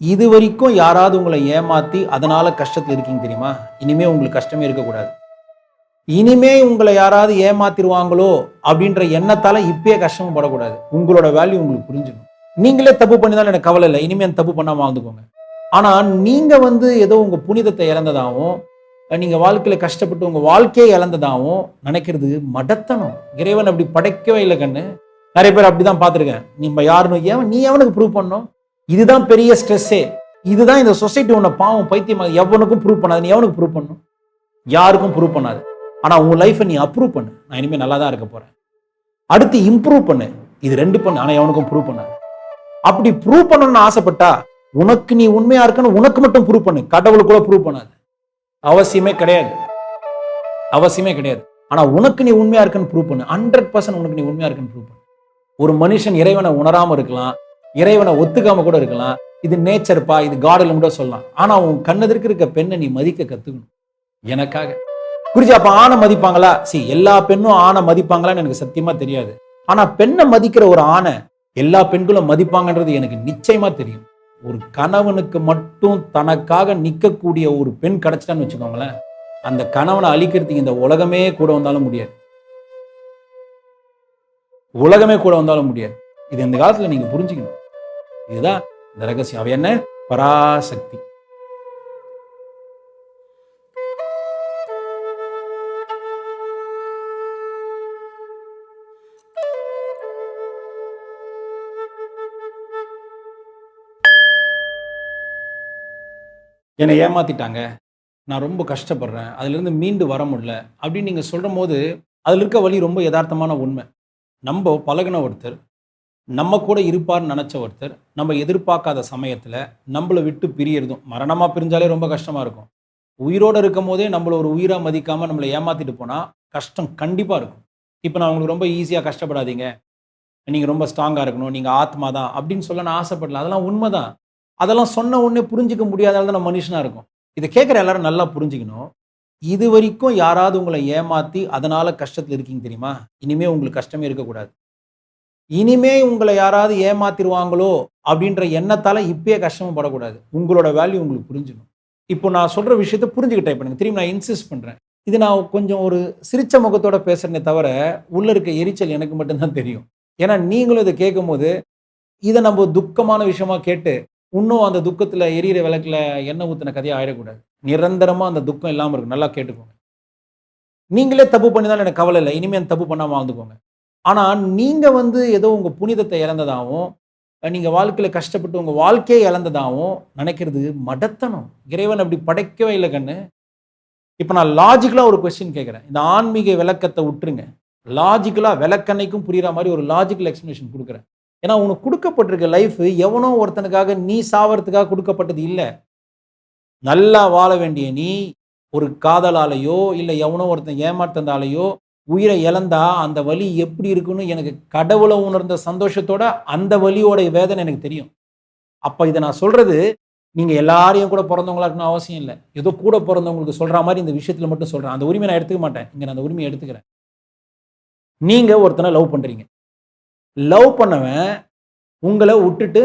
இது வரைக்கும் யாராவது உங்களை ஏமாத்தி அதனால கஷ்டத்தில் இருக்கீங்க தெரியுமா? இனிமே உங்களுக்கு கஷ்டமே இருக்கக்கூடாது. இனிமே உங்களை யாராவது ஏமாத்திருவாங்களோ அப்படின்ற எண்ணத்தால இப்பயே கஷ்டமும் படக்கூடாது. உங்களோட வேல்யூ உங்களுக்கு புரிஞ்சிடும். நீங்களே தப்பு பண்ணினாலும் எனக்கு கவலை இல்லை. இனிமே தப்பு பண்ணாமல் வாழ்ந்துக்கோங்க. ஆனா நீங்க வந்து ஏதோ உங்க புனிதத்தை இழந்ததாகவும் நீங்க வாழ்க்கையில கஷ்டப்பட்டு உங்க வாழ்க்கையை இழந்ததாகவும் நினைக்கிறது மடத்தனம். இறைவன் அப்படி படைக்கவே இல்லை கண்ணு. நிறைய பேர் அப்படிதான் பார்த்துருக்கேன். நம்ம யாருன்னு ஏன் நீ எவனுக்கு ப்ரூவ் பண்ணோம் இதுதான் பெரிய ஸ்ட்ரெஸ்ஸே இதுதான் இந்த சொசைட்டி உன்னை பாவம் பைத்தியமாக எவனுக்கும் ப்ரூவ் பண்ணாது. நீ எவனுக்கு ப்ரூவ் பண்ணணும்? யாருக்கும் ப்ரூவ் பண்ணாது. ஆனால் உன் லைஃப்பை நீ அப்ரூவ் பண்ணு. நான் இனிமேல் நல்லா தான் இருக்க போகிறேன் அடுத்து இம்ப்ரூவ் பண்ணு. இது ரெண்டு பண்ணு. ஆனால் எவனுக்கும் ப்ரூவ் பண்ணாது. அப்படி ப்ரூவ் பண்ணணும்னு ஆசைப்பட்டா உனக்கு நீ உண்மையா இருக்கணும். உனக்கு மட்டும் ப்ரூவ் பண்ணு. கடவுளுக்கு கூட ப்ரூவ் பண்ணாது. அவசியமே கிடையாது. அவசியமே கிடையாது. ஆனா உனக்கு நீ உண்மையா இருக்குன்னு ப்ரூவ் பண்ணு. ஹண்ட்ரட் பர்சன்ட் உனக்கு நீ உண்மையா இருக்குன்னு ப்ரூவ் பண்ணு. ஒரு மனுஷன் இறைவனை உணராம இருக்கலாம். இறைவனை ஒத்துக்காம கூட இருக்கலாம். இது நேச்சர்ப்பா இது காடலும் கூட சொல்லலாம். ஆனா உன் கண்ணெதிர்க்கு இருக்க பெண்ணை நீ மதிக்க கத்துக்கணும். எனக்காக. குருஜி அப்ப ஆணை மதிப்பாங்களா? சி எல்லா பெண்ணும் ஆணை மதிப்பாங்களான்னு எனக்கு சத்தியமா தெரியாது. ஆனா பெண்ணை மதிக்கிற ஒரு ஆணை எல்லா பெண்களும் மதிப்பாங்கன்றது எனக்கு நிச்சயமா தெரியும். ஒரு கணவனுக்கு மட்டும் தனக்காக நிக்கக்கூடிய ஒரு பெண் கிடைச்சிட்டான்னு வச்சுக்கோங்களேன். அந்த கணவனை அழிக்கிறதுக்கு இந்த உலகமே கூட வந்தாலும் முடியாது. உலகமே கூட வந்தாலும் முடியாது. இது இந்த காலத்துல நீங்க புரிஞ்சுக்கணும். இதுதான் இந்த ரகசியம். அவ என்ன? பராசக்தி. என்னை ஏமாத்திட்டாங்க. நான் ரொம்ப கஷ்டப்படுறேன். அதுலேருந்து மீண்டு வர முடியல. அப்படின்னு நீங்கள் சொல்கிற போது அதில் இருக்க வழி ரொம்ப யதார்த்தமான உண்மை. நம்ம பழகுன ஒருத்தர் நம்ம கூட இருப்பார்னு நினச்ச ஒருத்தர் நம்ம எதிர்பார்க்காத சமயத்தில் நம்மளை விட்டு பிரியறதும் மரணமாக பிரிஞ்சாலே ரொம்ப கஷ்டமாக இருக்கும். உயிரோடு இருக்கும் போதே நம்மளை ஒரு உயிராக மதிக்காமல் நம்மளை ஏமாற்றிட்டு போனால் கஷ்டம் கண்டிப்பாக இருக்கும். இப்போ நான் உங்களுக்கு ரொம்ப ஈஸியாக கஷ்டப்படாதீங்க. நீங்கள் ரொம்ப ஸ்ட்ராங்காக இருக்கணும் நீங்கள் ஆத்மா தான் அப்படின்னு சொல்ல நான் ஆசைப்படல. அதெல்லாம் உண்மைதான். அதெல்லாம் சொன்ன உடனே புரிஞ்சிக்க முடியாதால தான் நம்ம மனுஷனாக இருக்கும். இதை கேட்குற எல்லாரும் நல்லா புரிஞ்சுக்கணும். இது வரைக்கும் யாராவது உங்களை ஏமாத்தி அதனால் கஷ்டத்தில் இருக்கீங்க தெரியுமா? இனிமேல் உங்களுக்கு கஷ்டமே இருக்கக்கூடாது. இனிமே உங்களை யாராவது ஏமாத்திருவாங்களோ அப்படின்ற எண்ணத்தால இப்பயே கஷ்டமும் படக்கூடாது உங்களோட வேல்யூ உங்களுக்கு புரிஞ்சிடும். இப்போ நான் சொல்ற விஷயத்த புரிஞ்சுக்கிட்டேன். பண்ணுங்க திரும்பி நான் இன்சிஸ்ட் பண்றேன். இது நான் கொஞ்சம் ஒரு சிரிச்ச முகத்தோட பேசுறேனே தவிர உள்ள இருக்க எரிச்சல் எனக்கு மட்டும்தான் தெரியும். ஏன்னா நீங்களும் இதை கேட்கும் போது இதை நம்ம துக்கமான விஷயமா கேட்டு இன்னும் அந்த துக்கத்துல எரியிற விளக்குல எண்ணெய் ஊற்றின கதையை ஆயிடக்கூடாது. நிரந்தரமா அந்த துக்கம் இல்லாமல் இருக்கு நல்லா கேட்டுக்கோங்க. நீங்களே தப்பு பண்ணிதான் எனக்கு கவலை இல்லை. இனிமேல் தப்பு பண்ணாமல் வாழ்ந்துக்கோங்க. ஆனால் நீங்கள் வந்து ஏதோ உங்கள் புனிதத்தை இழந்ததாகவும் நீங்கள் வாழ்க்கையில் கஷ்டப்பட்டு உங்கள் வாழ்க்கையை இழந்ததாகவும் நினைக்கிறது மடத்தனம். இறைவன் அப்படி படைக்கவே இல்லை கண்ணு. இப்போ நான் லாஜிக்கலாக ஒரு கொஸ்டின் கேட்குறேன். இந்த ஆன்மீக விளக்கத்தை விட்டுருங்க. லாஜிக்கலாக விளக்கன்னைக்கும் புரிகிற மாதிரி ஒரு லாஜிக்கல் எக்ஸ்ப்ளனேஷன் கொடுக்குறேன். ஏன்னா உனக்கு கொடுக்கப்பட்டிருக்க லைஃப் எவனோ ஒருத்தனுக்காக நீ சாவறதுக்காக கொடுக்கப்பட்டது இல்லை. நல்லா வாழ வேண்டிய நீ ஒரு காதலாலேயோ இல்லை எவனோ ஒருத்தன் ஏமாத்தந்தாலேயோ உயிரை இழந்தா அந்த வலி எப்படி இருக்குன்னு எனக்கு கடவுளை உணர்ந்த சந்தோஷத்தோட அந்த வலியோட வேதனை எனக்கு தெரியும். அப்போ இதை நான் சொல்றது நீங்க எல்லாரையும் கூட பிறந்தவங்களா இருக்கணும் அவசியம் இல்லை. ஏதோ கூட பிறந்தவங்களுக்கு சொல்ற மாதிரி இந்த விஷயத்துல மட்டும் சொல்றேன். அந்த உரிமை நான் எடுத்துக்க மாட்டேன். இங்க நான் அந்த உரிமையை எடுத்துக்கிறேன். நீங்க ஒருத்தனை லவ் பண்றீங்க. லவ் பண்ணவன் உங்களை விட்டுட்டு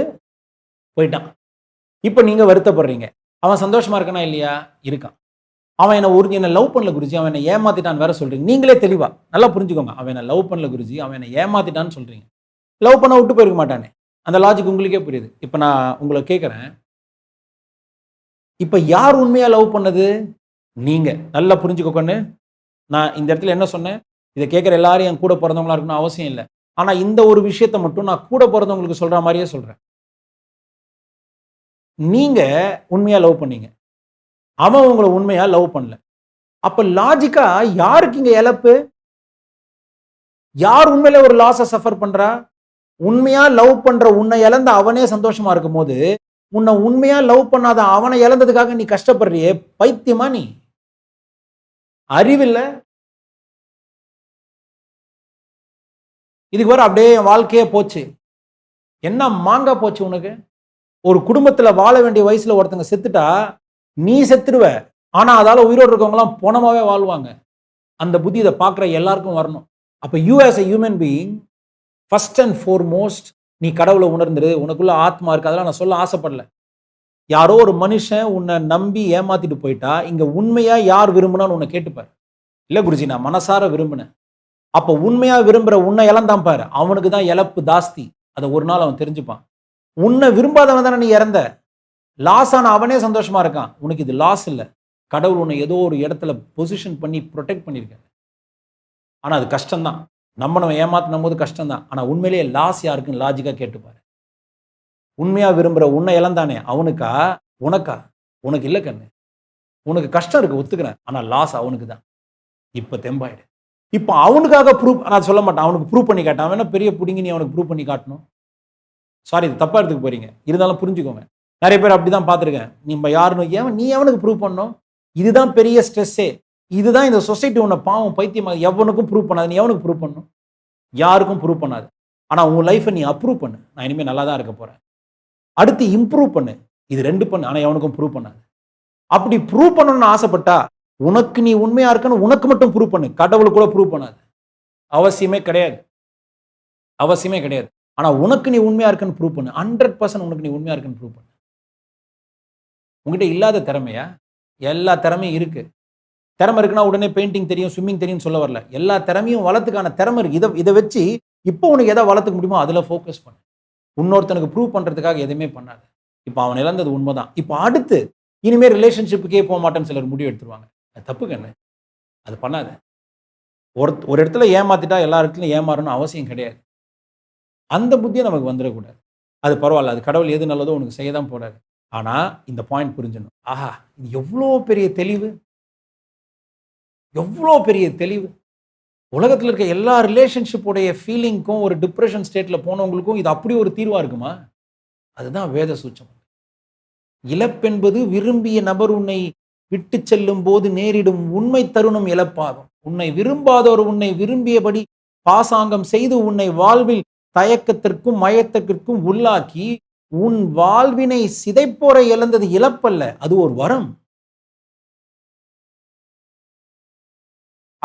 போயிட்டான். இப்போ நீங்க வருத்தப்படுறீங்க. அவன் சந்தோஷமா இருக்கானா இல்லையா? இருக்கான். அவன் என்ன ஒரு என்ன லவ் பண்ணல குருஜி அவன் என்னை ஏமாத்திட்டான்னு வேற சொல்றீங்க. நீங்களே தெளிவா. நல்லா புரிஞ்சுக்கோங்க. அவன் என்னை லவ் பண்ணல குருஜி அவன் என்ன ஏமாத்திட்டான்னு சொல்றீங்க. லவ் பண்ண விட்டு போயிருக்க மாட்டானே. அந்த லாஜிக் உங்களுக்கே புரியுது. இப்போ நான் உங்களை கேட்குறேன் இப்போ யார் உண்மையாக லவ் பண்ணது? நீங்கள் நல்லா புரிஞ்சுக்கோக்கன்னு நான் இந்த இடத்துல என்ன சொன்னேன்? இதை கேட்குற எல்லாரும் என் கூட பிறந்தவங்களா இருக்கணும் அவசியம் இல்லை. ஆனால் இந்த ஒரு விஷயத்த மட்டும் நான் கூட பிறந்தவங்களுக்கு சொல்கிற மாதிரியே சொல்கிறேன் நீங்கள் உண்மையாக லவ் பண்ணீங்க. அவன் உங்களை உண்மையா லவ் பண்ணல. அப்ப லாஜிக்கா யாருக்கு இங்க இழப்பு? யார் உண்மையில ஒரு லாஸை சஃபர் பண்றா? உண்மையா லவ் பண்ற உன்னை இழந்த அவனே சந்தோஷமா இருக்கும் போது உன்னை உண்மையா லவ் பண்ணாத அவனை இழந்ததுக்காக நீ கஷ்டப்படுறியே? பைத்தியமா நீ? அறிவில்லை? இதுக்கு வர அப்படியே என் வாழ்க்கையே போச்சு. என்ன மாங்கா போச்சு உனக்கு? ஒரு குடும்பத்தில் வாழ வேண்டிய வயசில் ஒருத்தங்க செத்துட்டா நீ செத்துடுவ. ஆனா அதால உயிரோடு இருக்கவங்கலாம் போனமாவே வாழ்வாங்க. அந்த புத்தி இதை பார்க்குற எல்லாருக்கும் வரணும். அப்போ you as a human being first and foremost நீ கடவுளை உணர்ந்துரு. உனக்குள்ள ஆத்மா இருக்கு. அதெல்லாம் நான் சொல்ல ஆசைப்படல. யாரோ ஒரு மனுஷன் உன்னை நம்பி ஏமாத்திட்டு போயிட்டா இங்க உண்மையா யார் விரும்பினான்னு உன்னை கேட்டுப்பார் இல்லை குருஜி நான் மனசார விரும்பினேன். அப்போ உண்மையா விரும்புற உன்னை இழந்தான் பாரு. அவனுக்கு தான் இழப்பு ஜாஸ்தி. அதை ஒரு நாள் அவன் தெரிஞ்சுப்பான். உன்னை விரும்பாதவன் தானே நீ இறந்த. லாஸ் ஆன அவனே சந்தோஷமா இருக்கான். உனக்கு இது லாஸ் இல்லை. கடவுள் உன்னை ஏதோ ஒரு இடத்துல பொசிஷன் பண்ணி ப்ரொடெக்ட் பண்ணியிருக்காரு. ஆனால் அது கஷ்டம்தான். நம்ம நம்ம ஏமாத்தினும் போது கஷ்டம்தான். ஆனால் உண்மையிலேயே லாஸ் யாருக்குன்னு லாஜிக்காக கேட்டுப்பாரு உண்மையாக விரும்புகிற உன்னை இழந்தானே. அவனுக்கா? உனக்கா? உனக்கு இல்லை கண்ணு. உனக்கு கஷ்டம் இருக்கு ஒத்துக்கிறேன். ஆனால் லாஸ் அவனுக்கு தான் இப்போ தெம்பாயிடு. இப்போ அவனுக்காக ப்ரூவ் நான் சொல்ல மாட்டேன். அவனுக்கு ப்ரூவ் பண்ணி காட்டான் வேணா பெரிய பிடிங்கி நீ அவனுக்கு ப்ரூவ் பண்ணி காட்டணும்? சாரி இது தப்பாக எடுத்துக்க போறீங்க. இருந்தாலும் புரிஞ்சுக்கோங்க. நிறைய பேர் அப்படிதான் பார்த்துருக்கேன். நம்ம யாருன்னு ஏன் நீ எவனுக்கு ப்ரூவ் பண்ணணும்? இதுதான் பெரிய ஸ்ட்ரெஸ்ஸே இதுதான் இந்த சொசைட்டி உன்னை பாவம் பைத்தியமாக எவனுக்கும் ப்ரூவ் பண்ணாது. நீ எவனுக்கு ப்ரூவ் பண்ணணும்? யாருக்கும் ப்ரூவ் பண்ணாது. ஆனால் உன் லைஃப்பை நீ அப்ரூவ் பண்ணு. நான் இனிமேல் நல்லா தான் இருக்க போகிறேன் அடுத்து இம்ப்ரூவ் பண்ணு. இது ரெண்டு பண்ணு. ஆனால் எவனுக்கும் ப்ரூவ் பண்ணாது. அப்படி ப்ரூவ் பண்ணணும்னு ஆசைப்பட்டா உனக்கு நீ உண்மையாக இருக்கன்னு உனக்கு மட்டும் ப்ரூவ் பண்ணு. கடவுளுக்கு கூட ப்ரூவ் பண்ணாது. அவசியமே கிடையாது. அவசியமே கிடையாது. ஆனால் உனக்கு நீ உண்மையாக இருக்குன்னு ப்ரூவ் பண்ணு. ஹண்ட்ரட் பர்சன்ட் உனக்கு நீ உண்மையாக இருக்குன்னு ப்ரூவ் பண்ணு. உங்ககிட்ட இல்லாத திறமையா? எல்லா திறமையும் இருக்குது திறமை இருக்குன்னா உடனே பெயிண்டிங் தெரியும் ஸ்விம்மிங் தெரியும் சொல்ல வரல. எல்லா திறமையும் வளர்த்துக்கான திறமை இருக்குது இதை இதை வச்சு இப்போ உனக்கு எதை வளர்த்துக்க முடியுமோ அதில் ஃபோக்கஸ் பண்ணு. இன்னொருத்தனுக்கு ப்ரூவ் பண்ணுறதுக்காக எதுவுமே பண்ணாது. இப்போ அவன் இழந்தது உண்மைதான். இப்போ அடுத்து இனிமேல் ரிலேஷன்ஷிப்புக்கே போக மாட்டேன்னு சிலர் முடிவு எடுத்துருவாங்க. அது தப்பு கண்ணு அது பண்ணாத. ஒரு ஒரு இடத்துல ஏமாத்திட்டா எல்லா இடத்துலையும் ஏமாறணும் அவசியம் கிடையாது. அந்த புத்தியை நமக்கு வந்துடக்கூடாது. அது பரவாயில்ல. அது கடவுள் எது நல்லதோ உனக்கு செய்ய தான் போடாது ஆனால் இந்த பாயிண்ட் புரிஞ்சிடணும் ஆஹா இது எவ்வளோ பெரிய தெளிவு? எவ்வளோ பெரிய தெளிவு? உலகத்தில் இருக்க எல்லா ரிலேஷன்ஷிப்புடைய ஃபீலிங்க்கும் ஒரு டிப்ரெஷன் ஸ்டேட்டில் போனவங்களுக்கும் இது அப்படி ஒரு தீர்வாக இருக்குமா? அதுதான் வேத சூச்சம் இழப்பென்பது விரும்பிய நபர் உன்னை விட்டு செல்லும் போது நேரிடும் உண்மை தருணம் இழப்பாகும். உன்னை விரும்பாதோர் உன்னை விரும்பியபடி பாசாங்கம் செய்து உன்னை வாழ்வில் தயக்கத்திற்கும் மயக்கத்திற்கும் உள்ளாக்கி உன் வாழ்வினை சிதைப்போற இழந்தது இழப்பல்ல அது ஒரு வரம்.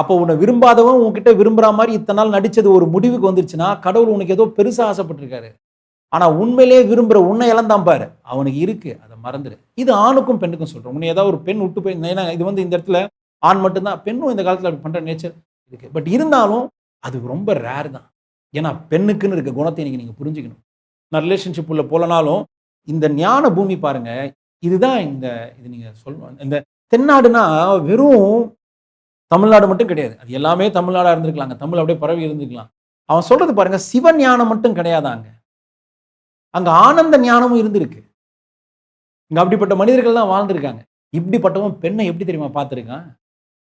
அப்போ உன்னை விரும்பாதவன் உன்கிட்ட விரும்புற மாதிரி இத்தனை நாள் நடிச்சது ஒரு முடிவுக்கு வந்துருச்சுன்னா கடவுள் உனக்கு ஏதோ பெருசா ஆசைப்பட்டிருக்காரு. ஆனா உண்மையிலே விரும்புற உன்னை இழந்தான் பாரு. அவனுக்கு இருக்கு அதை மறந்துடு. இது ஆணுக்கும் பெண்ணுக்கும் சொல்றோம். உன்னை ஏதாவது ஒரு பெண் விட்டு போய் ஏன்னா இது வந்து இந்த இடத்துல ஆண் மட்டும்தான் பெண்ணும் இந்த காலத்தில் அப்படி பண்ற நேச்சர் இருக்கு. பட் இருந்தாலும் அது ரொம்ப ரேர் தான். ஏன்னா பெண்ணுக்குன்னு இருக்க குணத்தை இன்னைக்கு நீங்க புரிஞ்சுக்கணும். நான் ரிலேஷன்ஷிப் உள்ள போலனாலும் இந்த ஞான பூமி பாருங்க இதுதான் இந்த இது நீங்க சொல்லணும் இந்த தென்னாடுனா வெறும் தமிழ்நாடு மட்டும் கிடையாது. அது எல்லாமே தமிழ்நாடா இருந்திருக்கலாங்க. தமிழ் அப்படியே பரவி இருந்துக்கலாம் அவன் சொல்றது பாருங்க சிவ ஞானம் மட்டும் கிடையாதாங்க. அங்க ஆனந்த ஞானமும் இருந்திருக்கு. இங்க அப்படிப்பட்ட மனிதர்கள் தான் வாழ்ந்திருக்காங்க. இப்படிப்பட்டவன் பெண்ணை எப்படி தெரியுமா பார்த்திருக்கான்?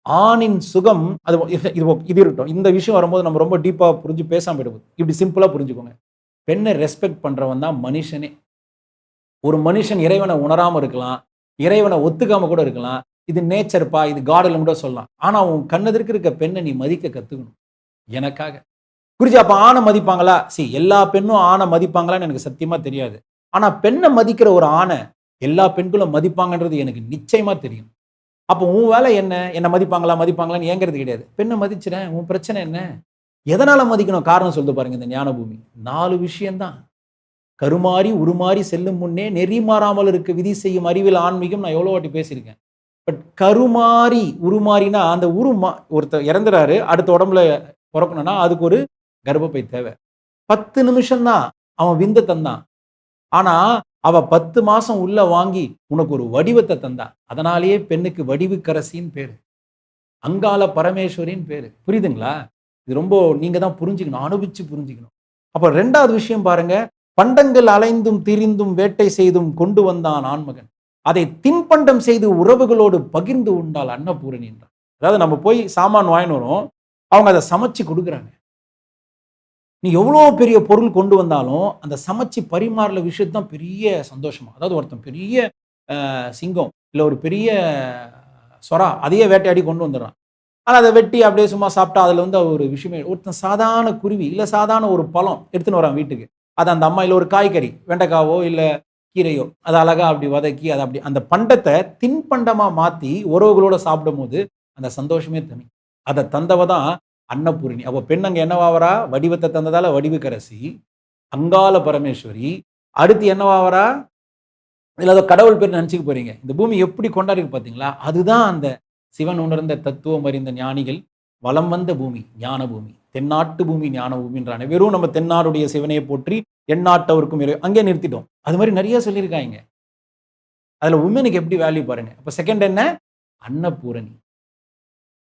ஆணின் சுகம் அது இது இது இருக்கட்டும். இந்த விஷயம் வரும்போது நம்ம ரொம்ப டீப்பா புரிஞ்சு பேசாமல் போயிடுவோம் இப்படி சிம்பிளா புரிஞ்சுக்கோங்க. பெண்ணை ரெஸ்பெக்ட் பண்ணுறவன் தான் மனுஷனே. ஒரு மனுஷன் இறைவனை உணராமல் இருக்கலாம் இறைவனை ஒத்துக்காம கூட இருக்கலாம். இது நேச்சர்ப்பா இது காடலும் கூட சொல்லலாம். ஆனால் உன் கண்ணெதிர்க்கு இருக்க பெண்ணை நீ மதிக்க கற்றுக்கணும் எனக்காக. குருஜி அப்போ ஆணை மதிப்பாங்களா? சி எல்லா பெண்ணும் ஆணை மதிப்பாங்களான்னு எனக்கு சத்தியமாக தெரியாது. ஆனால் பெண்ணை மதிக்கிற ஒரு ஆணை எல்லா பெண்களும் மதிப்பாங்கன்றது எனக்கு நிச்சயமாக தெரியும். அப்போ உன் வேலை என்ன? என்னை மதிப்பாங்களா மதிப்பாங்களான்னு ஏங்கிறது கிடையாது. பெண்ணை மதிச்சிடேன் உன் பிரச்சனை என்ன? எதனால் மதிக்கணும்? காரணம் சொல்லுது பாருங்க இந்த ஞானபூமி. நாலு விஷயம்தான். கருமாறி உருமாறி செல்லும் முன்னே நெறி மாறாமல் இருக்க விதி செய்யும் அறிவியல் ஆன்மீகம் நான் எவ்வளோ வாட்டி பேசியிருக்கேன். பட் கருமாறி உருமாறினா அந்த உருமா ஒருத்தர் இறந்துறாரு அடுத்த உடம்புல பிறக்கணும்னா அதுக்கு ஒரு கர்ப்பப்பை தேவை. பத்து நிமிஷம்தான். அவன் விந்த தந்தான் ஆனால் அவள் பத்து மாதம் உள்ள வாங்கி உனக்கு ஒரு வடிவத்தை தந்தான். அதனாலேயே பெண்ணுக்கு வடிவுக்கரசின்னு பேர். அங்கால பரமேஸ்வரின்னு பேர். புரியுதுங்களா? இது ரொம்ப நீங்க தான் புரிஞ்சுக்கணும் அனுபவிச்சு புரிஞ்சுக்கணும். அப்ப ரெண்டாவது விஷயம் பாருங்க பண்டங்கள் அலைந்தும் திரிந்தும் வேட்டை செய்தும் கொண்டு வந்தான் ஆண்மகன். அதை தின்பண்டம் செய்து உறவுகளோடு பகிர்ந்து உண்டால் அன்னபூரணி என்றார். அதாவது நம்ம போய் சாமான் வாங்கின்னு வரோம் அவங்க அதை சமைச்சு கொடுக்குறாங்க. நீ எவ்வளோ பெரிய பொருள் கொண்டு வந்தாலும் அந்த சமைச்சு பரிமாறல விஷயத்து தான் பெரிய சந்தோஷமா. அதாவது ஒருத்தன் பெரிய சிங்கம் இல்லை ஒரு பெரிய சொரா அதையே வேட்டையாடி கொண்டு வந்துடுறான். ஆனால் அதை வெட்டி அப்படியே சும்மா சாப்பிட்டா அதில் வந்து ஒரு விஷயமே ஒருத்தன் சாதாரண குருவி இல்லை சாதாரண ஒரு பழம் எடுத்துன்னு வரான் வீட்டுக்கு. அது அந்த அம்மா இல்லை ஒரு காய்கறி வெண்டைக்காவோ இல்லை கீரையோ அதை அழகா அப்படி வதக்கி அதை அப்படி அந்த பண்டத்தை தின்பண்டமாக மாற்றி உறவுகளோட சாப்பிடும்போது அந்த சந்தோஷமே தனி. அதை தந்தவ தான் அன்னபூரணி. அப்போ பெண் அங்கே என்னவாவரா வடிவத்தை தந்ததால் வடிவுக்கரசி அங்கால பரமேஸ்வரி அடுத்து என்னவாவரா இதில் அதை கடவுள் பேர் நினச்சிக்க போகிறீங்க இந்த பூமி எப்படி கொண்டாடிருக்கு பார்த்தீங்களா அதுதான் அந்த சிவன் உணர்ந்த தத்துவம் அறிந்த ஞானிகள் வலம் வந்த பூமி ஞான பூமி தென்னாட்டு பூமி ஞான பூமின்றானே வெறும் நம்ம தென்னாடுடைய சிவனையை போற்றி எண்ணாட்டவருக்கும் அங்கே நிறுத்திட்டோம். அது மாதிரி நிறைய சொல்லியிருக்காங்க. அதில் உமனுக்கு எப்படி வேல்யூ பாருங்க. அப்போ செகண்ட் என்ன? அன்னபூரணி.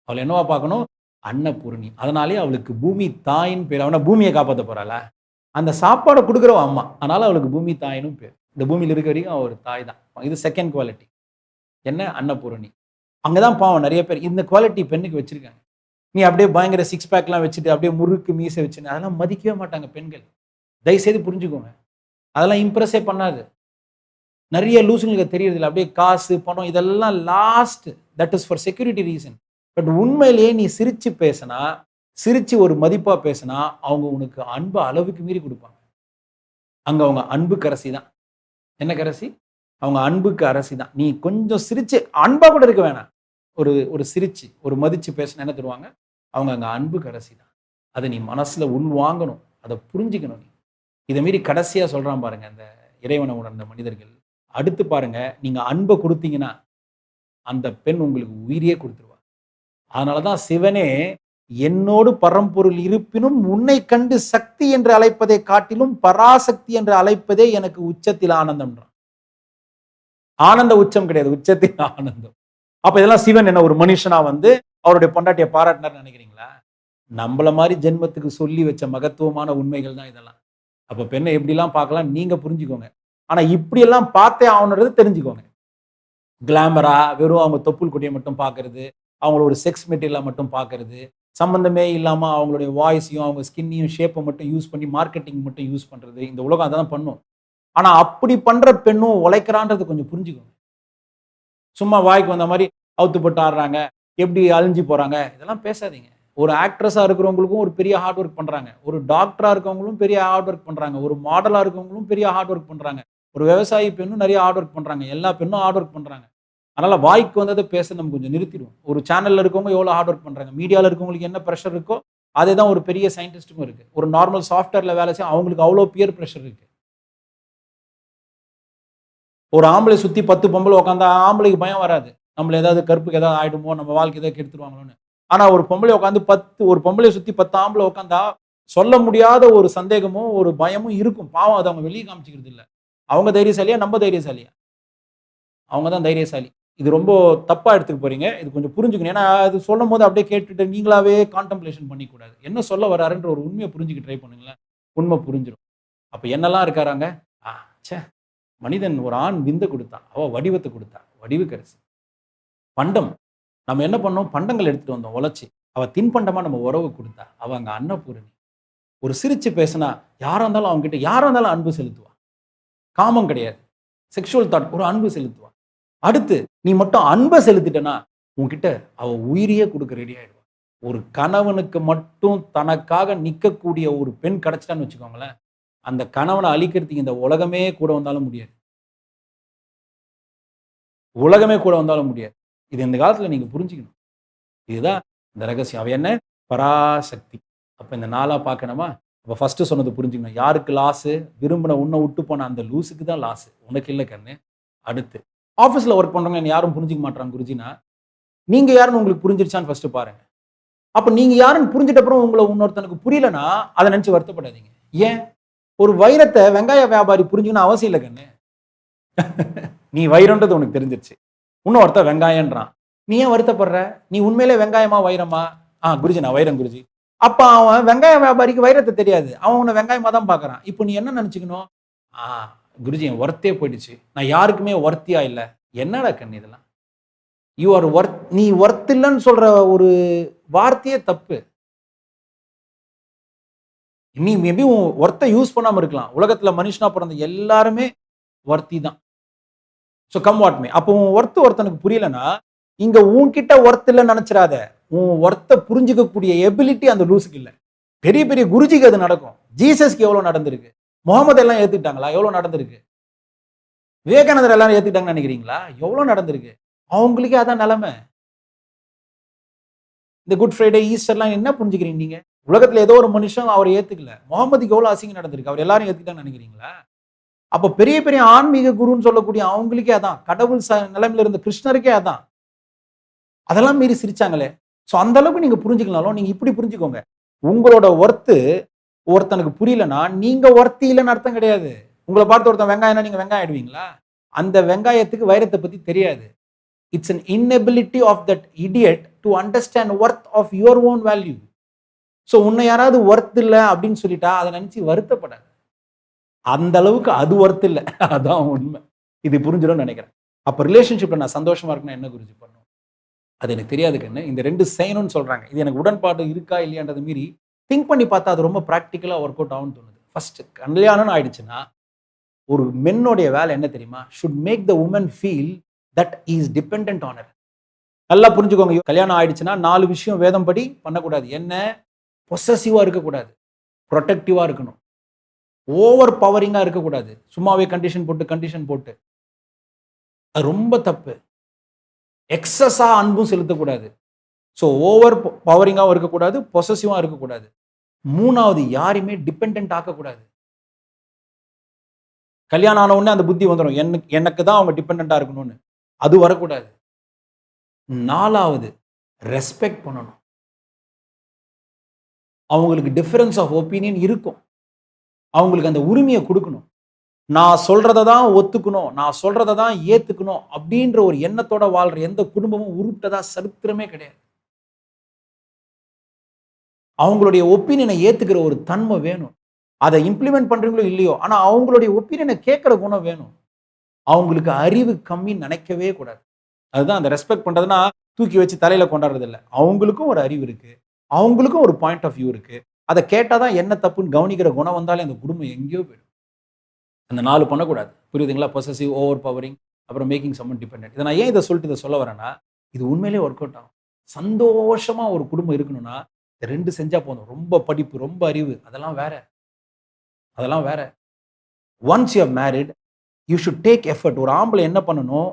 அவளை என்னவா பார்க்கணும்? அன்னபூரணி. அதனாலே அவளுக்கு பூமி தாயின் பேர். அவனா பூமியை காப்பாற்ற போறாள? அந்த சாப்பாடை கொடுக்குறவ அம்மா. அதனால அவளுக்கு பூமி தாயினும் பேர். இந்த பூமியில் இருக்க வரைக்கும் அவர் ஒரு தாய் தான். இது செகண்ட் குவாலிட்டி என்ன? அன்னபூரணி. அங்கேதான் பாவம் நிறைய பேர். இந்த குவாலிட்டி பெண்ணுக்கு வச்சிருக்காங்க. நீ அப்படியே பயங்கர சிக்ஸ் பேக்லாம் வச்சுட்டு அப்படியே முறுக்கு மீசை வச்சுன்னு அதெல்லாம் மதிக்கவே மாட்டாங்க பெண்கள். தயவுசெய்து புரிஞ்சுக்கோங்க. அதெல்லாம் இம்ப்ரெஸ்ஸே பண்ணாது. நிறைய லூசுங்களுக்கு தெரியறதில்ல. அப்படியே காசு பணம் இதெல்லாம் lost that is for security reason but உண்மையிலேயே நீ சிரிச்சு பேசினா சிரிச்சு ஒரு மதிப்பாக பேசினா அவங்க உனக்கு அன்பு அளவுக்கு மீறி கொடுப்பாங்க. அங்கே அவங்க அன்பு கரசி தான் என்ன கரசி? அவங்க அன்புக்கு அரசி தான் நீ கொஞ்சம் சிரிச்சு அன்பா கூட இருக்க வேணாம். ஒரு ஒரு சிரிச்சு ஒரு மதிச்சு பேசினா என்ன தருவாங்க? அவங்க அங்க அன்புக்கு அரசி தான் அதை நீ மனசுல உள் வாங்கணும் அதை புரிஞ்சுக்கணும் நீ. இதை மீறி கடைசியா சொல்றான் பாருங்க அந்த இறைவனை உணர்ந்த மனிதர்கள். அடுத்து பாருங்க நீங்க அன்பை கொடுத்தீங்கன்னா அந்த பெண் உங்களுக்கு உயிரியே கொடுத்துருவா. அதனாலதான் சிவனே என்னோடு பரம்பொருள் இருப்பினும் உன்னை கண்டு சக்தி என்று அழைப்பதை காட்டிலும் பராசக்தி என்று அழைப்பதே எனக்கு உச்சத்தில் ஆனந்தம்ன்றான். ஆனந்த உச்சம் கிடையாது உச்சத்தில் ஆனந்தம். அப்ப இதெல்லாம் சிவன் என்ன ஒரு மனுஷனா வந்து அவருடைய பொண்டாட்டியை பாராட்டினார் நினைக்கிறீங்களா? நம்மள மாதிரி ஜென்மத்துக்கு சொல்லி வச்ச மகத்துவமான உண்மைகள் தான் இதெல்லாம். அப்ப பெண்ணை எப்படிலாம் பார்க்கலாம் நீங்க புரிஞ்சுக்கோங்க. ஆனா இப்படியெல்லாம் பார்த்தே ஆகணுன்றது தெரிஞ்சுக்கோங்க. கிளாமரா வெறும் அவங்க தொப்புள் கொடியை மட்டும் பார்க்கறது அவங்கள ஒரு செக்ஸ் மெட்டீரியலாக மட்டும் பார்க்கறது சம்மந்தமே இல்லாமல் அவங்களுடைய வாய்ஸையும் அவங்க ஸ்கின்னையும் ஷேப்பை மட்டும் யூஸ் பண்ணி மார்க்கெட்டிங் மட்டும் யூஸ் பண்ணுறது இந்த உலகம் அதை தான் பண்ணும். ஆனால் அப்படி பண்ணுற பெண்ணும் உழைக்கிறான்றது கொஞ்சம் புரிஞ்சுக்கோங்க. சும்மா வாய்க்கு வந்த மாதிரி அவுத்து போட்டு ஆடுறாங்க எப்படி அழிஞ்சு போகிறாங்க இதெல்லாம் பேசாதீங்க. ஒரு ஆக்ட்ரஸாக இருக்கிறவங்களுக்கும் ஒரு பெரிய ஹார்ட் ஒர்க் பண்ணுறாங்க ஒரு டாக்டராக இருக்கவங்களும் பெரிய ஹார்ட் ஒர்க் பண்ணுறாங்க ஒரு மாடலாக இருக்கவங்களும் பெரிய ஹார்ட் ஒர்க் பண்ணுறாங்க ஒரு விவசாயி பெண்ணும் நிறைய ஹார்ட் ஒர்க் பண்ணுறாங்க எல்லா பெண்ணும் ஹார்ட் ஒர்க் பண்ணுறாங்க அதனால வாய்க்கு வந்ததை பேச நம்ம கொஞ்சம் நிறுத்திடுவோம். ஒரு சேனல்ல இருக்கவங்க எவ்வளோ ஹார்ட் ஒர்க் பண்றாங்க? மீடியாவில் இருக்கவங்களுக்கு என்ன ப்ரெஷர் இருக்கோ அதே தான் ஒரு பெரிய சயின்டிஸ்ட்டுக்கும் இருக்கு. ஒரு நார்மல் சாஃப்ட்வேர்ல வேலை செய்ய அவங்களுக்கு அவ்வளோ பியர் ப்ரெஷர் இருக்கு. ஒரு ஆம்பளை சுற்றி பத்து பொம்பளை உட்காந்தா ஆம்பளைக்கு பயம் வராது. நம்மள ஏதாவது கருப்புக்கு ஏதாவது ஆகிடுமோ நம்ம வாழ்க்கை ஏதாவது கெடுத்துருவாங்களோன்னு. ஆனால் ஒரு பொம்பளை உட்காந்து பத்து ஒரு பொம்பளை சுற்றி பத்து ஆம்பளை உட்காந்தா சொல்ல முடியாத ஒரு சந்தேகமும் ஒரு பயமும் இருக்கும். பாவம் அதை அவங்க வெளியே காமிச்சிக்கிறது இல்லை. அவங்க தைரியசாலியா நம்ம தைரியசாலியா? அவங்க தான் தைரியசாலி. இது ரொம்ப தப்பாக எடுத்துகிட்டு போறீங்க. இது கொஞ்சம் புரிஞ்சுக்கணும். ஏன்னா அது சொல்லும் போது அப்படியே கேட்டுட்டு நீங்களாவே கான்டம்ப்ளேஷன் பண்ணிக்கூடாது. என்ன சொல்ல வராருன்ற ஒரு உண்மையை புரிஞ்சுக்க ட்ரை பண்ணுங்களேன். உண்மை புரிஞ்சிடும் அப்போ என்னெல்லாம் இருக்காராங்க? ஆ ச்சே. மனிதன் ஒரு ஆண் விந்த கொடுத்தான். அவ வடிவத்தை கொடுத்தா கரிசி பண்டம். நம்ம என்ன பண்ணோம்? பண்டங்கள் எடுத்துட்டு வந்தோம். உழைச்சி. அவள் தின்பண்டமா நம்ம உறவு கொடுத்தா அவ அங்கே அன்னபூரணி. ஒரு சிரிச்சு பேசினா யாரா இருந்தாலும் அவங்ககிட்ட கிட்ட இருந்தாலும் அன்பு செலுத்துவா. காமம் கிடையாது. செக்ஷுவல் தாட் ஒரு அன்பு செலுத்துவா. அடுத்து நீ மட்டும் அன்பை செலுத்திட்டனா உன்கிட்ட அவ உயிரியே கொடுக்க ரெடி ஆயிடுவா. ஒரு கணவனுக்கு மட்டும் தனக்காக நிற்கக்கூடிய ஒரு பெண் கிடைச்சிட்டான்னு வச்சுக்கோங்களேன் அந்த கணவனை அழிக்கிறதுக்கு இந்த உலகமே கூட வந்தாலும் முடியாது. உலகமே கூட வந்தாலும் முடியாது. இது இந்த காலத்துல நீங்க புரிஞ்சுக்கணும். இதுதான் இந்த ரகசியம். அவ என்ன? பராசக்தி. அப்போ இந்த நாளா பார்க்கணுமா? அப்ப ஃபர்ஸ்ட் சொன்னது புரிஞ்சுக்கணும். யாருக்கு லாஸு விரும்பின உன்னை விட்டு போன அந்த லூஸுக்கு தான் லாஸு உனக்கு இல்லை கண்ணு. அடுத்து ஆஃபீஸில் ஒர்க் பண்ணுறவங்க என்ன யாரும் புரிஞ்சிக்க மாட்டாங்க குருஜினா நீங்கள் யாருன்னு உங்களுக்கு புரிஞ்சிருச்சான்னு ஃபஸ்ட்டு பாருங்க. அப்போ நீங்கள் யாருன்னு புரிஞ்சிட்ட அப்புறம் உங்களை இன்னொருத்தனுக்கு புரியலன்னா அதை நினச்சி வருத்தப்படாதீங்க. ஏன்? ஒரு வைரத்தை வெங்காய வியாபாரி புரிஞ்சுக்கணும் அவசியம் இல்லை கண்ணு. நீ வைரன்றது உனக்கு தெரிஞ்சிருச்சு. இன்னும் ஒருத்தர் வெங்காயன்றான் நீ ஏன் வருத்தப்படுற? நீ உண்மையிலே வெங்காயமா வைரமா? ஆ குருஜி நான் வைரம் குருஜி. அப்போ அவன் வெங்காய வியாபாரிக்கு வைரத்தை தெரியாது. அவன் உன்னை வெங்காயமாக தான் பார்க்குறான். இப்போ நீ என்ன நினச்சிக்கணும்? ஆ குருஜி என் ஒர்த்தே போயிடுச்சு. நான் யாருக்குமே ஒர்த்தியா இல்லை. என்னடா கண்ணு இதெல்லாம்? யூ ஆர் ஒர்த் நீ ஒர்த் இல்லைன்னு சொல்கிற ஒரு வார்த்தையே தப்பு. நீ மேபி உன் ஒர்த்தை யூஸ் பண்ணாமல் இருக்கலாம். உலகத்தில் மனுஷனா பிறந்த எல்லாருமே ஒர்த்தி தான். ஸோ கம் வாட் மே அப்போ உன் ஒர்த்து ஒருத்தனுக்கு புரியலன்னா இங்கே உன்கிட்ட ஒர்த் இல்லைன்னு நினச்சிடாத. உன் ஒர்த்தை புரிஞ்சுக்கக்கூடிய எபிலிட்டி அந்த லூஸுக்கு இல்லை. பெரிய பெரிய குருஜிக்கு அது நடக்கும். ஜீசஸ்க்கு எவ்வளோ நடந்திருக்கு? முகமது எல்லாம் ஏற்றுக்கிட்டாங்களா எவ்வளோ நடந்திருக்கு? விவேகானந்தர் எல்லாரும் ஏற்றுக்கிட்டாங்கன்னு நினைக்கிறீங்களா? எவ்வளோ நடந்திருக்கு? அவங்களுக்கே அதான் நிலமை. இந்த குட் ஃப்ரைடே ஈஸ்டர்லாம் என்ன புரிஞ்சுக்கிறீங்க நீங்கள் உலகத்துல ஏதோ ஒரு மனுஷன் அவர் ஏத்துக்கல. முகமதுக்கு எவ்வளவு அசிங்கம் நடந்திருக்கு. அவர் எல்லாரும் ஏத்துக்கிட்டாங்கன்னு நினைக்கிறீங்களா? அப்போ பெரிய பெரிய ஆன்மீக குருன்னு சொல்லக்கூடிய அவங்களுக்கே அதான். கடவுள் ச நிலைமையில இருந்த கிருஷ்ணருக்கே அதான். அதெல்லாம் மீறி சிரிச்சாங்களே. ஸோ அந்த அளவுக்கு நீங்க புரிஞ்சுக்கலாலும் நீங்க இப்படி புரிஞ்சுக்கோங்க. உங்களோட ஒர்த்து ஒருத்தனுக்கு புரியலன்னா நீங்க ஒர்த்தி இல்லைன்னு அர்த்தம் கிடையாது. உங்களை பார்த்து ஒருத்தன் வெங்காயம்னா நீங்க வெங்காயம் ஆயிடுவீங்களா? அந்த வெங்காயத்துக்கு வைரத்தை பத்தி தெரியாது. It's an inability of that idiot to understand worth of your own value so உன்னை யாராவது ஒர்த் இல்லை அப்படின்னு சொல்லிட்டா அதை நினச்சி வருத்தப்படாது. அந்த அளவுக்கு அது ஒர்த் இல்லை. அதான் உண்மை. இது புரிஞ்சிடும்னு நினைக்கிறேன். அப்போ ரிலேஷன்ஷிப்பில் நான் சந்தோஷமா இருக்குன்னா என்ன குருஜி பண்ணும்? அது எனக்கு தெரியாது கண்ணு இந்த ரெண்டு செய்யணும்னு சொல்கிறாங்க இது எனக்கு உடன்பாடு இருக்கா இல்லையான்றதை மீறி திங்க் பண்ணி பார்த்தா அது ரொம்ப ப்ராக்டிக்கலாக ஒர்க் அவுட் ஆகும்னு தோணுது. ஃபஸ்ட்டு கல்யாணம்னு ஆயிடுச்சுன்னா ஒரு மென்னுடைய வேலை என்ன தெரியுமா? Should make the woman feel that is dependent on நல்லா புரிஞ்சுக்கோங்க. கல்யாணம் ஆயிடுச்சுன்னா நாலு விஷயம் வேதம் படி பண்ணக்கூடாது. என்ன? பொசசிவாக இருக்கக்கூடாது. ப்ரொடெக்டிவாக இருக்கணும். ஓவர் பவரிங்காக இருக்கக்கூடாது. சும்மாவே கண்டிஷன் போட்டு கண்டிஷன் போட்டு. அது ரொம்ப தப்பு. எக்ஸஸாக அன்பும் செலுத்தக்கூடாது. ஸோ ஓவர் பவரிங்காகவும் இருக்கக்கூடாது பொசசிவாக இருக்கக்கூடாது. மூணாவது யாரையுமே டிபெண்ட் ஆக்கக்கூடாது. கல்யாணம் ஆன உடனே அந்த புத்தி வந்துடும் எனக்கு எனக்கு தான் அவங்க டிபெண்ட்டாக இருக்கணும்னு. அது வரக்கூடாது. நாலாவது ரெஸ்பெக்ட் பண்ணணும். அவங்களுக்கு டிஃபரன்ஸ் ஆஃப் ஒப்பீனியன் இருக்கும். அவங்களுக்கு அந்த உரிமையை கொடுக்கணும். நான் சொல்கிறத தான் ஒத்துக்கணும் நான் சொல்கிறத தான் ஏத்துக்கணும் அப்படின்ற ஒரு எண்ணத்தோட வாழ்ற எந்த குடும்பமும் உருப்பிட்டதா சரித்திரமே கிடையாது. அவங்களுடைய ஒப்பீனியனை ஏத்துக்கிற ஒரு தன்மை வேணும். அதை இம்ப்ளிமெண்ட் பண்றீங்களோ இல்லையோ ஆனா அவங்களுடைய ஒப்பீனியனை கேட்கிற குணம் வேணும். அவங்களுக்கு அறிவு கம்மின்னு நினைக்கவே கூடாது. அதுதான் அந்த ரெஸ்பெக்ட் பண்றதுன்னா தூக்கி வச்சு தலையில கொண்டாடுறது இல்லை அவங்களுக்கும் ஒரு அறிவு இருக்கு. அவங்களுக்கும் ஒரு பாயிண்ட் ஆஃப் வியூ இருக்கு. அதை கேட்டால் தான் என்ன தப்புன்னு கவனிக்கிற குணம் வந்தாலே அந்த குடும்பம் எங்கேயோ போயிடும். அந்த நாலு பண்ணக்கூடாது. புரியுதுங்களா? பொசசிவ் ஓவர் பவரிங் அப்புறம் மேக்கிங் சம்மன் டிபெண்ட் இதை நான் ஏன் இதை சொல்லிட்டு இதை சொல்ல வரேன்னா இது உண்மையிலே ஒர்க் அவுட் ஆகும். சந்தோஷமாக ஒரு குடும்பம் இருக்கணும்னா இந்த ரெண்டு செஞ்சால் போதும். ரொம்ப படிப்பு ரொம்ப அறிவு அதெல்லாம் வேற. அதெல்லாம் வேற. Once you married you should take effort ஒரு ஆம்பளை என்ன பண்ணணும்?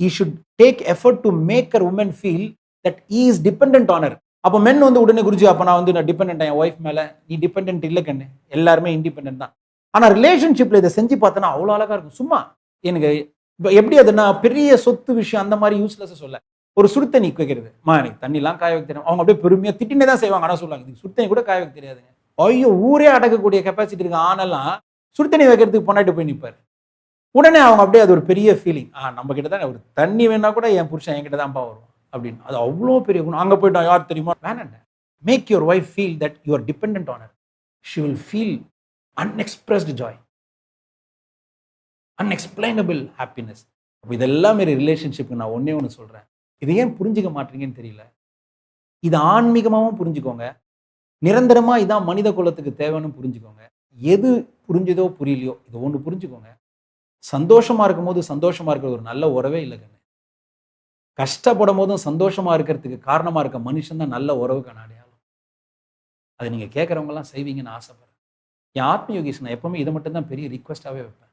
He should take effort to make her woman feel that is dependent on her அப்போ மென் வந்து உடனே குருஜி அப்போ நான் வந்து நான் டிபெண்ட் என் ஒய்ஃப் மேலே நீ டிபெண்ட் இல்லை கண்ணு. எல்லாருமே இண்டிபெண்ட் தான். ஆனால் ரிலேஷன்ஷிப்பில் இதை செஞ்சு பார்த்தோன்னா அவ்வளோ அழகா இருக்கும். சும்மா எனக்கு இப்போ எப்படி அதுன்னா பெரிய சொத்து விஷயம் அந்த மாதிரி யூஸ்லெஸ் சொல்ல. ஒரு சுடுத்தண்ணி வைக்கிறது மா எனக்கு தண்ணிலாம் காய வைக்க தெரியும் அவங்க அப்படியே பெருமையாக திட்டினே தான் செய்வாங்க. ஆனால் சொல்லுவாங்க இதுக்கு சுடுத்தண்ணி கூட காய வைக்க தெரியாதுங்க. ஐயோ ஊரே அடக்கக்கூடிய கெப்பாசிட்டி இருக்கு. ஆனெல்லாம் சுடுத்தண்ணி வைக்கிறதுக்கு பொண்டாட்டி போய் நிற்பார் உடனே அவங்க அப்படியே அது ஒரு பெரிய ஃபீலிங் ஆ நம்ம கிட்ட தான் ஒரு தண்ணி வேணா கூட என் புருஷன் என்கிட்ட தான்ப்பா வரும். அப்படின்னு. அது அவ்வளோ பெரிய குணம். அங்கே போயிட்டா யார் தெரியுமா? வேணாண்ட make your wife feel that you are dependent on she will feel unexpressed joy unexplainable happiness அப்போ இதெல்லாம் மாரி ரிலேஷன்ஷிப்புக்கு நான் ஒன்றே ஒன்று சொல்கிறேன் இதை ஏன் புரிஞ்சுக்க மாட்டீங்கன்னு தெரியல. இது ஆன்மீகமாகவும் புரிஞ்சுக்கோங்க. நிரந்தரமா இதான் மனித குலத்துக்கு தேவைன்னு புரிஞ்சுக்கோங்க. எது புரிஞ்சதோ புரியலையோ இது ஒன்று புரிஞ்சுக்கோங்க. சந்தோஷமா இருக்கும்போது சந்தோஷமா இருக்கிற ஒரு நல்ல உறவே இல்லை கண்ணு கஷ்டப்படும் போதும் சந்தோஷமா இருக்கிறதுக்கு காரணமா இருக்க மனுஷன் தான் நல்ல உறவுக்கான அடையாளம் அதை நீங்க கேட்கறவங்கலாம் செய்வீங்கன்னு ஆசைப்படுறேன். என் ஆத்மயோகிஸ் நான் எப்பவுமே இதை மட்டும் தான் பெரிய ரிக்வஸ்டாகவே வைப்பேன்.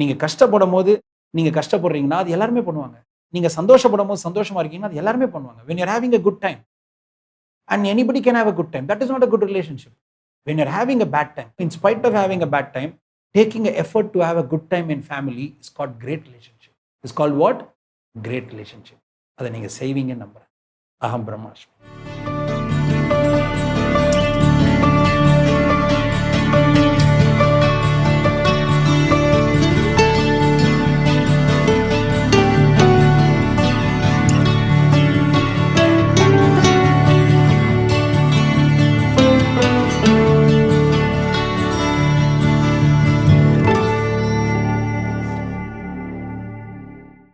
நீங்க கஷ்டப்படும் போது நீங்க கஷ்டப்படுறீங்கன்னா அது எல்லாருமே பண்ணுவாங்க. நீங்க சந்தோஷப்படும் போது சந்தோஷமா இருக்கீங்கன்னா அது எல்லாருமே பண்ணுவாங்க. When you're having a good time and anybody can have good time that is is not good relationship when when having having bad time time in spite of having bad time taking effort an effort to have a good time in family is called great relationship. It's great relationship அதை நீங்கள் செய்வீங்கன்னு நம்புகிறேன் அகம் பிரம்மாஷ்மி